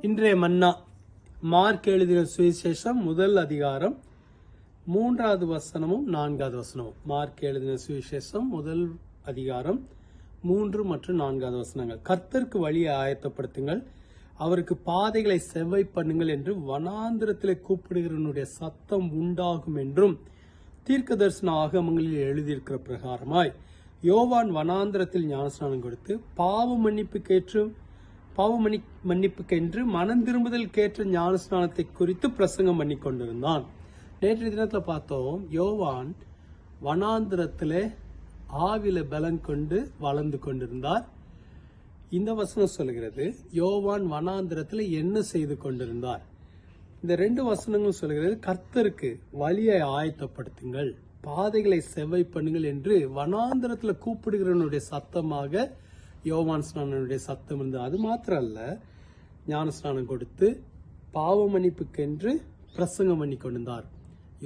இன்றைய மன்னா மார்க் எழுதின சுவிசேஷம் முதல் அதிகாரம் மூன்றாவது வசனமும் நான்காவது வசனமும். மார்க் எழுதின சுவிசேஷம் முதல் அதிகாரம் மூன்று மற்றும் நான்காவது வசனங்கள். கர்த்தருக்கு வழியை ஆயத்தப்படுத்துங்கள். அவருக்கு பாதைகளை செவ்வாய் பண்ணுங்கள் என்று வனாந்திரத்தில் கூப்பிடுகிறவனுடைய சத்தம் உண்டாகும் என்றும் தீர்க்க தரிசன ஆகமங்களில் எழுதியிருக்கிற பிரகாரமாய் யோவான் வனாந்திரத்தில் ஞானஸ்நானம் கொடுத்து பாவ மன்னிப்புக்கேற்று பாவ மன்னி மன்னிப்புக்கென்று மனம் திரும்புதல் கேற்ற ஞானஸ்நானத்தை குறித்து பிரசங்கம் பண்ணி கொண்டிருந்தான். நேற்றைய தினத்தில் பார்த்தோம் யோவான் வனாந்திரத்தில் ஆவில பலன் கொண்டு வளர்ந்து கொண்டிருந்தார். இந்த வசனம் சொல்கிறது யோவான் வனாந்திரத்தில் என்ன செய்து கொண்டிருந்தார்? இந்த ரெண்டு வசனங்களும் சொல்கிறது கர்த்தருக்கு வழியை ஆயத்தப்படுத்துங்கள் பாதைகளை செவ்வை பண்ணுங்கள் என்று வனாந்திரத்தில் கூப்பிடுகிறவனுடைய சத்தமாக யோவான் ஸ்நானனுடைய சத்தம் இருந்தது. அது மாத்திரம் அல்ல ஞான ஸ்நானம் கொடுத்து பாவ மன்னிப்புக்கென்று பிரசங்கம் பண்ணி கொண்டிருந்தார்.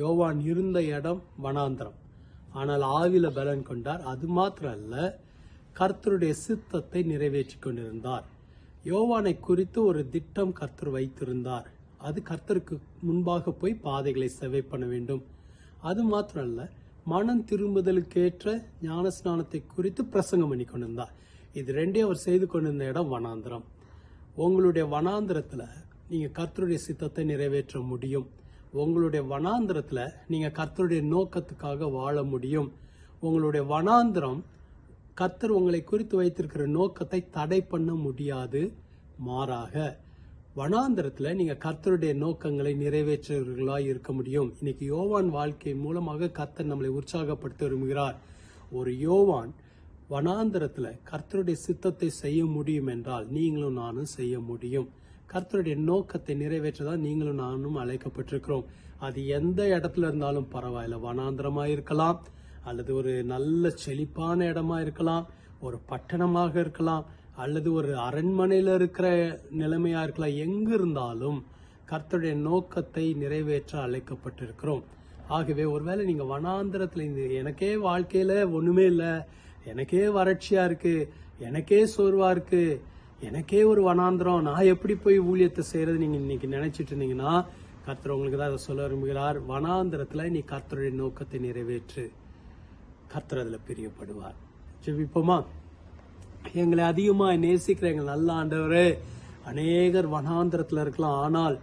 யோவான் இருந்த இடம் வனாந்திரம். ஆனால் ஆவில பலன் கொண்டார். அது மாத்திரம் அல்ல கர்த்தருடைய சித்தத்தை நிறைவேற்றி கொண்டிருந்தார். யோவானை குறித்து ஒரு திட்டம் கர்த்தர் வைத்திருந்தார். அது கர்த்தருக்கு முன்பாக போய் பாதைகளை செவை பண்ண வேண்டும். அது மாத்திரம் அல்ல மனம் திரும்புதலுக்கேற்ற ஞானஸ்நானத்தை குறித்து பிரசங்கம் பண்ணி கொண்டிருந்தார் இது ரெண்டையும் அவர் செய்து கொண்டிருந்த இடம் வனாந்திரம். உங்களுடைய வனாந்திரத்தில் நீங்கள் கர்த்தருடைய சித்தத்தை நிறைவேற்ற முடியும். உங்களுடைய வனாந்திரத்தில் நீங்கள் கர்த்தருடைய நோக்கத்துக்காக வாழ முடியும். உங்களுடைய வனாந்திரம் கர்த்தர் உங்களை குறித்து வைத்திருக்கிற நோக்கத்தை தடை பண்ண முடியாது. மாறாக வனாந்திரத்தில் நீங்கள் கர்த்தருடைய நோக்கங்களை நிறைவேற்றுவர்களாக இருக்க முடியும். இன்னைக்கு யோவான் வாழ்க்கை மூலமாக கர்த்தர் நம்மளை உற்சாகப்படுத்த விரும்புகிறார். ஒரு யோவான் வனாந்திரத்தில் கர்த்தருடைய சித்தத்தை செய்ய முடியும் என்றால் நீங்களும் நானும் செய்ய முடியும். கர்த்தருடைய நோக்கத்தை நிறைவேற்றதான் நீங்களும் நானும் அழைக்கப்பட்டிருக்கிறோம். அது எந்த இடத்துல இருந்தாலும் பரவாயில்ல வனாந்திரமாக இருக்கலாம் அல்லது ஒரு நல்ல செழிப்பான இடமா இருக்கலாம் ஒரு பட்டணமாக இருக்கலாம் அல்லது ஒரு அரண்மனையில் இருக்கிற நிலைமையாக இருக்கலாம். எங்க இருந்தாலும் கர்த்தருடைய நோக்கத்தை நிறைவேற்ற அழைக்கப்பட்டிருக்கிறோம். ஆகவே ஒருவேளை நீங்கள் வனாந்திரத்தில் இந்த எனக்கே வாழ்க்கையில் ஒன்றுமே இல்லை. எனக்கே வறட்சியாக இருக்குது எனக்கே சோர்வாக இருக்குது எனக்கே ஒரு வனாந்திரம். நான் எப்படி போய் ஊழியத்தை செய்கிறது நீங்கள் இன்றைக்கி நினச்சிட்டு இருந்தீங்கன்னா கர்த்தர் உங்களுக்கு தான் அதை சொல்ல விரும்புகிறார்? வனாந்திரத்தில் நீ கர்த்தருடைய நோக்கத்தை நிறைவேற்று. கர்த்தர் அதில் பிரியப்படுவார். ஜெபிப்போமா? எங்களை அதிகமாக நேசிக்கிற எங்கள் நல்ல ஆண்டவரே. அநேகர் வனாந்திரத்தில் இருக்கலாம். ஆனால்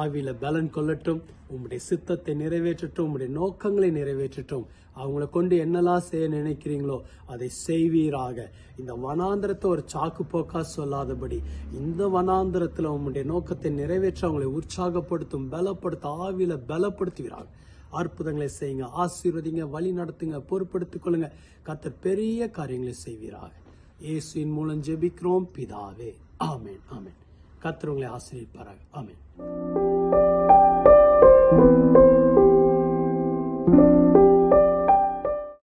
ஆவியில் பலன் கொள்ளட்டும். உம்முடைய சித்தத்தை நிறைவேற்றட்டும். உங்களுடைய நோக்கங்களை நிறைவேற்றட்டும். அவங்கள கொண்டு என்னெல்லாம் செய்ய நினைக்கிறீங்களோ அதை செய்வீராக. இந்த வனாந்திரத்தை ஒரு சாக்கு போக்கா சொல்லாதபடி இந்த வனாந்திரத்தில் உங்களுடைய நோக்கத்தை நிறைவேற்ற அவங்களை உற்சாகப்படுத்தும் பலப்படுத்த ஆவியில் பலப்படுத்துகிறாங்க அற்புதங்களை செய்யுங்க ஆசீர்வதிங்க வழி நடத்துங்க பொறுப்படுத்திக் கொள்ளுங்க. கத்தர் பெரிய காரியங்களை செய்வீராக. இயேசுவின் மூலம் ஜெபிக்கிறோம். பிதாவே ஆமேன் ஆமேன். கத்திரவங்களை உங்களை ஆமேன்.